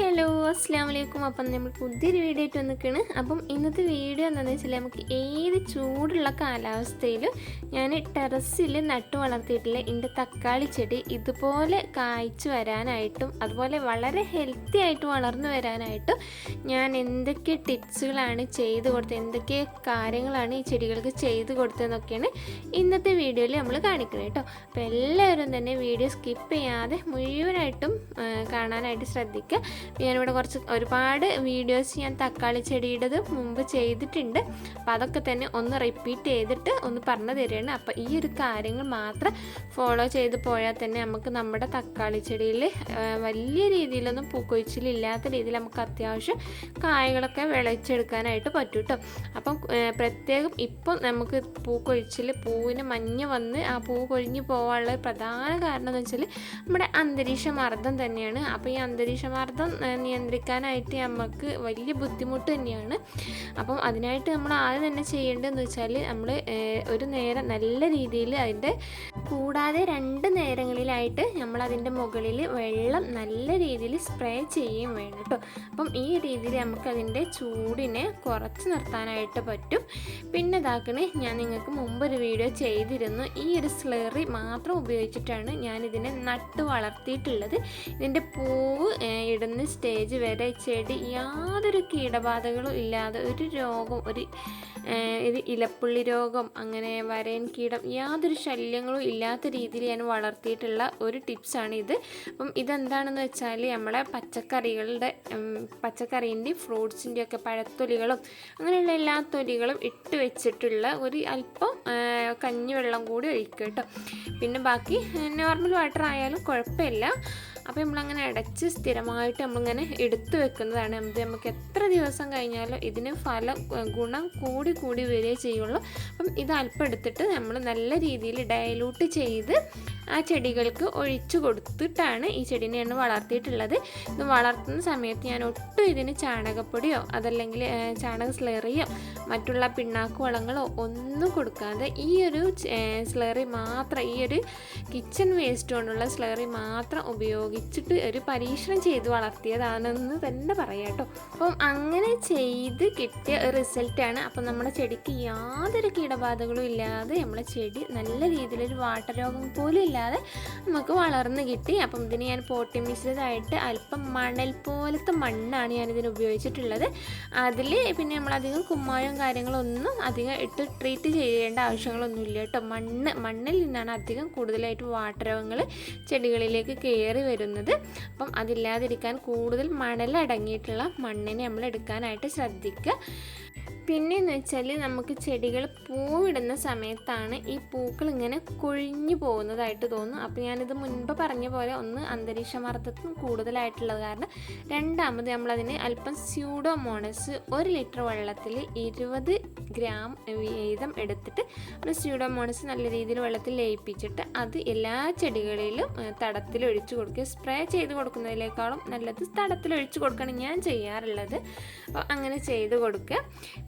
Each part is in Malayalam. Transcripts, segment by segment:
okay ഹലോ അസ്സാം വലൈക്കും അപ്പം നമ്മൾ പുതിയൊരു വീഡിയോ ആയിട്ട് വന്നിരിക്കുകയാണ്. അപ്പം ഇന്നത്തെ വീഡിയോ എന്താണെന്ന് വെച്ചാൽ നമുക്ക് ഏത് ചൂടുള്ള കാലാവസ്ഥയിലും ഞാൻ ടെറസിൽ നട്ടു വളർത്തിയിട്ടുള്ള എന്റെ തക്കാളി ചെടി ഇതുപോലെ കായ്ച്ചു വരാനായിട്ടും അതുപോലെ വളരെ ഹെൽത്തി ആയിട്ട് വളർന്നു വരാനായിട്ടും ഞാൻ എന്തൊക്കെ ടിപ്സുകളാണ് ചെയ്ത് കൊടുത്തത് എന്തൊക്കെ കാര്യങ്ങളാണ് ഈ ചെടികൾക്ക് ചെയ്ത് കൊടുത്തതെന്നൊക്കെയാണ് ഇന്നത്തെ വീഡിയോയിൽ നമ്മൾ കാണിക്കുന്നത് കേട്ടോ. അപ്പോൾ എല്ലാവരും തന്നെ വീഡിയോ സ്കിപ്പ് ചെയ്യാതെ മുഴുവനായിട്ടും കാണാനായിട്ട് ശ്രദ്ധിക്കുക. ഞാനിവിടെ കുറച്ച് ഒരുപാട് വീഡിയോസ് ഞാൻ തക്കാളി ചെടിയുടേത് മുമ്പ് ചെയ്തിട്ടുണ്ട്. അപ്പോൾ അതൊക്കെ തന്നെ ഒന്ന് റിപ്പീറ്റ് ചെയ്തിട്ട് ഒന്ന് പറഞ്ഞു തരികയാണ്. അപ്പോൾ ഈ ഒരു കാര്യങ്ങൾ മാത്രം ഫോളോ ചെയ്ത് പോയാൽ തന്നെ നമുക്ക് നമ്മുടെ തക്കാളി ചെടിയിൽ വലിയ രീതിയിലൊന്നും പൂക്കൊഴിച്ചിലില്ലാത്ത രീതിയിൽ നമുക്ക് അത്യാവശ്യം കായകളൊക്കെ വിളയിച്ചെടുക്കാനായിട്ട് പറ്റും കേട്ടോ അപ്പം പ്രത്യേകം ഇപ്പം നമുക്ക് പൂക്കൊഴിച്ചിൽ പൂവിന് മഞ്ഞ് വന്ന് ആ പൂ കൊഴിഞ്ഞു പോകാനുള്ള പ്രധാന കാരണം എന്ന് വെച്ചാൽ നമ്മുടെ അന്തരീക്ഷ മർദ്ദം തന്നെയാണ്. അപ്പോൾ ഈ അന്തരീക്ഷ മർദ്ദം നിയന്ത്രിക്കാനായിട്ട് നമുക്ക് വലിയ ബുദ്ധിമുട്ട് തന്നെയാണ്. അപ്പം അതിനായിട്ട് നമ്മൾ ആദ്യം തന്നെ ചെയ്യേണ്ടതെന്ന് വെച്ചാൽ നമ്മൾ ഒരു നേരം നല്ല രീതിയിൽ അതിന്റെ കൂടാതെ രണ്ട് നേരങ്ങളിലായിട്ട് നമ്മൾ അതിന്റെ മുകളിൽ വെള്ളം നല്ല രീതിയിൽ സ്പ്രേ ചെയ്യുകയും വേണം കേട്ടോ. അപ്പം ഈ രീതിയിൽ നമുക്ക് അതിന്റെ ചൂടിനെ കുറച്ച് നിർത്താനായിട്ട് പറ്റും. പിന്നെ ഇതാക്കണേ ഞാൻ നിങ്ങൾക്ക് മുമ്പ് ഒരു വീഡിയോ ചെയ്തിരുന്നു. ഈ ഒരു സ്ലറി മാത്രം ഉപയോഗിച്ചിട്ടാണ് ഞാനിതിനെ നട്ട് വളർത്തിയിട്ടുള്ളത്. ഇതിന്റെ പൂവ് ഇടുന്ന ഇടുന്ന സ്റ്റേജ് വരെ ചെടി യാതൊരു കീടബാധകളും ഇല്ലാതെ ഒരു രോഗം ഒരു ഇത് ഇലപ്പുള്ളി രോഗം അങ്ങനെ വരയൻ കീടം യാതൊരു ശല്യങ്ങളും ഇല്ലാത്ത രീതിയിൽ ഞാൻ വളർത്തിയിട്ടുള്ള ഒരു ടിപ്സാണ് ഇത്. അപ്പം ഇതെന്താണെന്ന് വെച്ചാൽ നമ്മളെ പച്ചക്കറികളുടെ പച്ചക്കറീന്റെയും ഫ്രൂട്ട്സിന്റെയും ഒക്കെ പഴത്തൊലികളും അങ്ങനെയുള്ള എല്ലാ തൊലികളും ഇട്ട് വെച്ചിട്ടുള്ള ഒരു അല്പം കഞ്ഞിവെള്ളം കൂടി ഒഴിക്കുക കേട്ടോ. പിന്നെ ബാക്കി നോർമൽ വാട്ടർ ആയാലും കുഴപ്പമില്ല. അപ്പോൾ നമ്മളങ്ങനെ അടച്ച് സ്ഥിരമായിട്ട് നമ്മളിങ്ങനെ എടുത്തു വെക്കുന്നതാണ്. എന്ത് നമുക്ക് എത്ര ദിവസം കഴിഞ്ഞാലും ഇതിന് ഫല ഗുണം കൂടി കൂടി വരികയേ ചെയ്യുള്ളൂ. അപ്പം ഇത് അല്പം എടുത്തിട്ട് നമ്മൾ നല്ല രീതിയിൽ ഡയലൂട്ട് ചെയ്ത് ആ ചെടികൾക്ക് ഒഴിച്ചു കൊടുത്തിട്ടാണ് ഈ ചെടീനെ ഞാൻ വളർത്തിയിട്ടുള്ളത്. ഇത് വളർത്തുന്ന സമയത്ത് ഞാൻ ഒട്ടും ഇതിന് ചാണകപ്പൊടിയോ അതല്ലെങ്കിൽ ചാണക സ്ലറിയോ മറ്റുള്ള പിണ്ണാക്ക് വളങ്ങളോ ഒന്നും കൊടുക്കാതെ ഈ ഒരു സ്ലറി മാത്രം ഈ ഒരു കിച്ചൺ വേസ്റ്റ് കൊണ്ടുള്ള സ്ലറി മാത്രം ഉപയോഗിച്ചിട്ട് ഒരു പരീക്ഷണം ചെയ്ത് വളർത്തിയതാണെന്ന് തന്നെ പറയാം കേട്ടോ. അപ്പം അങ്ങനെ ചെയ്ത് കിട്ടിയ റിസൾട്ടാണ്. അപ്പം നമ്മുടെ ചെടിക്ക് യാതൊരു കീടബാധകളും ഇല്ലാതെ നമ്മളെ ചെടി നല്ല രീതിയിലൊരു വാട്ടരോഗം പോലും ഇല്ലാതെ നമുക്ക് വളർന്ന് കിട്ടി. അപ്പം ഇതിന് ഞാൻ പോട്ടി മിശ്രിതമായിട്ട് അല്പം മണൽ പോലത്തെ മണ്ണാണ് ഞാൻ ഇതിന് ഉപയോഗിച്ചിട്ടുള്ളത്. അതിൽ പിന്നെ നമ്മളധികം കുമ്മായവും കാര്യങ്ങളൊന്നും അധികം ഇട്ട് ട്രീറ്റ് ചെയ്യേണ്ട ആവശ്യങ്ങളൊന്നുമില്ല കേട്ടോ. മണ്ണ് മണ്ണിൽ നിന്നാണ് അധികം കൂടുതലായിട്ട് വാട്ടരവങ്ങൾ ചെടികളിലേക്ക് കയറി വരുന്നത്. അപ്പം അതില്ലാതിരിക്കാൻ കൂടുതൽ മണലടങ്ങിയിട്ടുള്ള മണ്ണിനെ നമ്മൾ എടുക്കാനായിട്ട് ശ്രദ്ധിക്കുക. പിന്നെയെന്ന് വെച്ചാൽ നമുക്ക് ചെടികൾ പൂവിടുന്ന സമയത്താണ് ഈ പൂക്കൾ ഇങ്ങനെ കൊഴിഞ്ഞു പോകുന്നതായിട്ട് തോന്നും അപ്പോൾ ഞാനിത് മുൻപ് പറഞ്ഞ പോലെ ഒന്ന് അന്തരീക്ഷ മർദ്ദത്തിന് കൂടുതലായിട്ടുള്ളത് കാരണം രണ്ടാമത് നമ്മളതിന് അല്പം സ്യൂഡോമോണസ് ഒരു ലിറ്റർ വെള്ളത്തിൽ ഇരുപത് ഗ്രാം വീതം എടുത്തിട്ട് ഒരു സ്യൂഡോമോണസ് നല്ല രീതിയിൽ വെള്ളത്തിൽ ലയിപ്പിച്ചിട്ട് അത് എല്ലാ ചെടികളിലും തടത്തിൽ ഒഴിച്ചു കൊടുക്കുക. സ്പ്രേ ചെയ്ത് കൊടുക്കുന്നതിനേക്കാളും നല്ലത് തടത്തിൽ ഒഴിച്ചു കൊടുക്കണം ഞാൻ ചെയ്യാറുള്ളത്. അപ്പോൾ അങ്ങനെ ചെയ്ത് കൊടുക്കുക.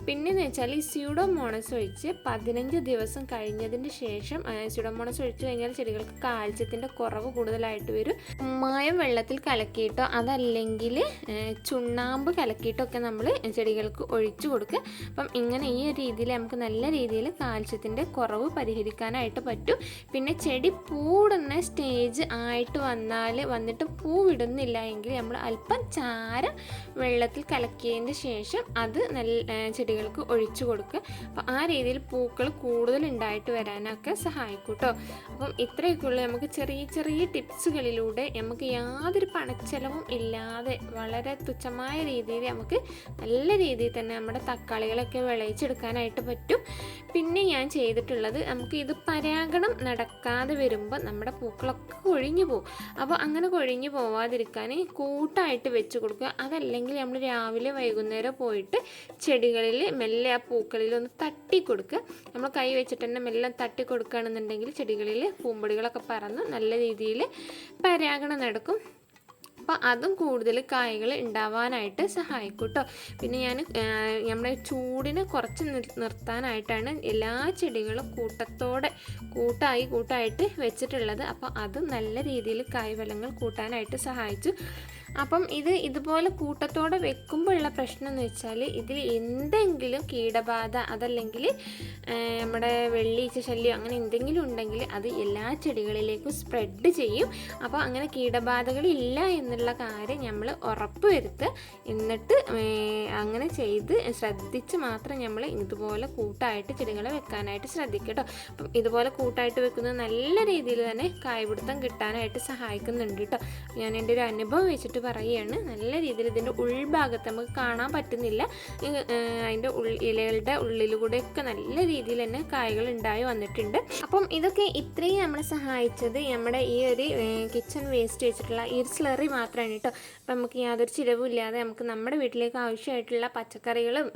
പിന്നെയെന്ന് വെച്ചാൽ ഈ സ്യൂഡോമോണസ് ഒഴിച്ച് പതിനഞ്ച് ദിവസം കഴിഞ്ഞതിന് ശേഷം സ്യൂഡോമോണസ് ഒഴിച്ചു കഴിഞ്ഞാൽ ചെടികൾക്ക് കാൽസ്യത്തിന്റെ കുറവ് കൂടുതലായിട്ട് വരും. മായം വെള്ളത്തിൽ കലക്കിയിട്ടോ അതല്ലെങ്കിൽ ചുണ്ണാമ്പ് കലക്കിയിട്ടോ ഒക്കെ നമ്മൾ ചെടികൾക്ക് ഒഴിച്ചു കൊടുക്കുക. അപ്പം ഇങ്ങനെ ഈ ഒരു രീതിയിൽ നമുക്ക് നല്ല രീതിയിൽ കാൽസ്യത്തിന്റെ കുറവ് പരിഹരിക്കാനായിട്ട് പറ്റും. പിന്നെ ചെടി പൂടുന്ന സ്റ്റേജ് ആയിട്ട് വന്നാൽ വന്നിട്ട് പൂവിടുന്നില്ല എങ്കിൽ നമ്മൾ അല്പം ചാര വെള്ളത്തിൽ കലക്കിയതിന് ശേഷം അത് നല്ല ചെടികൾക്ക് ഒഴിച്ചു കൊടുക്കുക. അപ്പോൾ ആ രീതിയിൽ പൂക്കൾ കൂടുതൽ ഉണ്ടായിട്ട് വരാനൊക്കെ സഹായിക്കും കേട്ടോ അപ്പം ഇത്രയൊക്കെ ഉള്ളു. നമുക്ക് ചെറിയ ചെറിയ ടിപ്സുകളിലൂടെ നമുക്ക് യാതൊരു പണച്ചെലവും ഇല്ലാതെ വളരെ തുച്ഛമായ രീതിയിൽ നമുക്ക് നല്ല രീതിയിൽ തന്നെ നമ്മുടെ തക്കാളികളൊക്കെ വിളയിച്ചെടുക്കാനായിട്ട് പറ്റും. പിന്നെ ഞാൻ ചെയ്തിട്ടുള്ളത് നമുക്ക് ഇത് പരാഗണം നടക്കാതെ വരുമ്പോൾ നമ്മുടെ പൂക്കളൊക്കെ കൊഴിഞ്ഞു പോകും. അപ്പോൾ അങ്ങനെ കൊഴിഞ്ഞു പോവാതിരിക്കാൻ കൂട്ടായിട്ട് വെച്ച് കൊടുക്കുക. അതല്ലെങ്കിൽ നമ്മൾ രാവിലെ വൈകുന്നേരം പോയിട്ട് ചെടികളിൽ മെല്ലെ ആ പൂക്കളിൽ ഒന്ന് തട്ടി കൊടുക്കുക. നമ്മൾ കൈ വെച്ചിട്ട് തന്നെ മെല്ലെ തട്ടി കൊടുക്കുകയാണെന്നുണ്ടെങ്കിൽ ചെടികളിൽ പൂമ്പൊടികളൊക്കെ പറന്ന് നല്ല രീതിയിൽ പരാഗണം നടക്കും. അപ്പോൾ അതും കൂടുതൽ കായ്കൾ ഉണ്ടാവാനായിട്ട് സഹായിക്കും കേട്ടോ പിന്നെ ഞാൻ നമ്മുടെ ചൂടിനെ കുറച്ച് നിർ- നിർത്താനായിട്ടാണ് എല്ലാ ചെടികളും കൂട്ടത്തോടെ കൂട്ടായി കൂട്ടായിട്ട് വെച്ചിട്ടുള്ളത്. അപ്പോൾ അത് നല്ല രീതിയിൽ കായ്ഫലങ്ങൾ കൂട്ടാനായിട്ട് സഹായിച്ചു. അപ്പം ഇത് ഇതുപോലെ കൂട്ടത്തോടെ വെക്കുമ്പോഴുള്ള പ്രശ്നം എന്ന് വെച്ചാൽ ഇതിൽ എന്തെങ്കിലും കീടബാധ അതല്ലെങ്കിൽ നമ്മുടെ വെള്ളീച്ച ശല്യം അങ്ങനെ എന്തെങ്കിലും ഉണ്ടെങ്കിൽ അത് എല്ലാ ചെടികളിലേക്കും സ്പ്രെഡ് ചെയ്യും. അപ്പോൾ അങ്ങനെ കീടബാധകളില്ല എന്നുള്ള കാര്യം നമ്മൾ ഉറപ്പ് എന്നിട്ട് അങ്ങനെ ചെയ്ത് ശ്രദ്ധിച്ച് മാത്രം നമ്മൾ ഇതുപോലെ കൂട്ടായിട്ട് ചെടികളെ വെക്കാനായിട്ട് ശ്രദ്ധിക്കട്ടോ കേട്ടോ. അപ്പം ഇതുപോലെ കൂട്ടായിട്ട് വെക്കുന്നത് നല്ല രീതിയിൽ തന്നെ കായ്പിടുത്തം കിട്ടാനായിട്ട് സഹായിക്കുന്നുണ്ട് കേട്ടോ. ഞാൻ എന്റെ ഒരു അനുഭവം വെച്ചിട്ട് പറയുകയാണ്. നല്ല രീതിയിൽ ഇതിന്റെ ഉൾഭാഗത്ത് നമുക്ക് കാണാൻ പറ്റുന്നില്ല. അതിന്റെ ഇലകളുടെ ഉള്ളിലൂടെയൊക്കെ നല്ല രീതിയിൽ തന്നെ കായകൾ ഉണ്ടായി വന്നിട്ടുണ്ട്. അപ്പം ഇതൊക്കെ ഇത്രയും നമ്മളെ സഹായിച്ചത് നമ്മുടെ ഈ ഒരു കിച്ചൺ വേസ്റ്റ് വെച്ചിട്ടുള്ള ഈ ഒരു സ്ലറി മാത്രമാണ് കേട്ടോ അപ്പം നമുക്ക് യാതൊരു ചിലവും ഇല്ലാതെ നമുക്ക് നമ്മുടെ വീട്ടിലേക്ക് ആവശ്യമായിട്ടുള്ള പച്ചക്കറികളും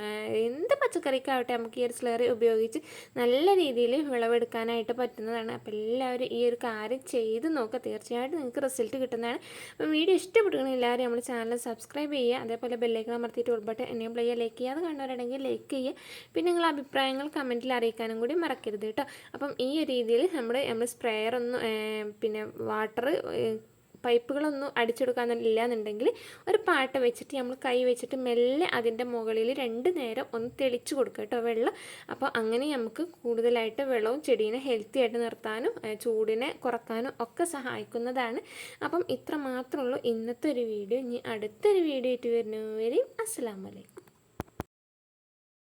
എന്ത് പച്ചക്കറിക്കാവട്ടെ നമുക്ക് ഈ ഒരു സ്ലറി ഉപയോഗിച്ച് നല്ല രീതിയിൽ വിളവെടുക്കാനായിട്ട് പറ്റുന്നതാണ്. അപ്പോൾ എല്ലാവരും ഈ ഒരു കാര്യം ചെയ്ത് നോക്കുക തീർച്ചയായിട്ടും നിങ്ങൾക്ക് റിസൾട്ട് കിട്ടുന്നതാണ്. അപ്പം വീഡിയോ ഇഷ്ടപ്പെട്ടുകയാണെങ്കിൽ എല്ലാവരും നമ്മുടെ ചാനൽ സബ്സ്ക്രൈബ് ചെയ്യുക അതേപോലെ ബെല്ലൈക്കൺ അമർത്തിയിട്ട് ഉൾപ്പെട്ട് എനേബിൾ ചെയ്യുക ലൈക്ക് ചെയ്യുക അത് കണ്ടവരുണ്ടെങ്കിൽ ലൈക്ക് ചെയ്യുക. പിന്നെ നിങ്ങളുടെ അഭിപ്രായങ്ങൾ കമന്റിൽ അറിയിക്കാനും കൂടി മറക്കരുത് കേട്ടോ. അപ്പം ഈ ഒരു രീതിയിൽ നമ്മൾ നമ്മൾ സ്പ്രെയർ ഒന്നും പിന്നെ വാട്ടർ പൈപ്പുകളൊന്നും അടിച്ചെടുക്കാനില്ല എന്നുണ്ടെങ്കിൽ ഒരു പാട്ട വെച്ചിട്ട് നമ്മൾ കൈ വെച്ചിട്ട് മെല്ലെ അതിന്റെ മുകളിൽ രണ്ട് നേരം ഒന്ന് തെളിച്ച് കൊടുക്കുക കേട്ടോ വെള്ളം. അപ്പോൾ അങ്ങനെ നമുക്ക് കൂടുതലായിട്ട് വെള്ളവും ചെടീനെ ഹെൽത്തി ആയിട്ട് നിർത്താനും ചൂടിനെ കുറക്കാനും ഒക്കെ സഹായിക്കുന്നതാണ്. അപ്പം ഇത്ര മാത്രമേ ഉള്ളൂ ഇന്നത്തെ ഒരു വീഡിയോ. ഇനി അടുത്തൊരു വീഡിയോ ആയിട്ട് വരുന്നവരെയും അസ്സാം വലൈക്കും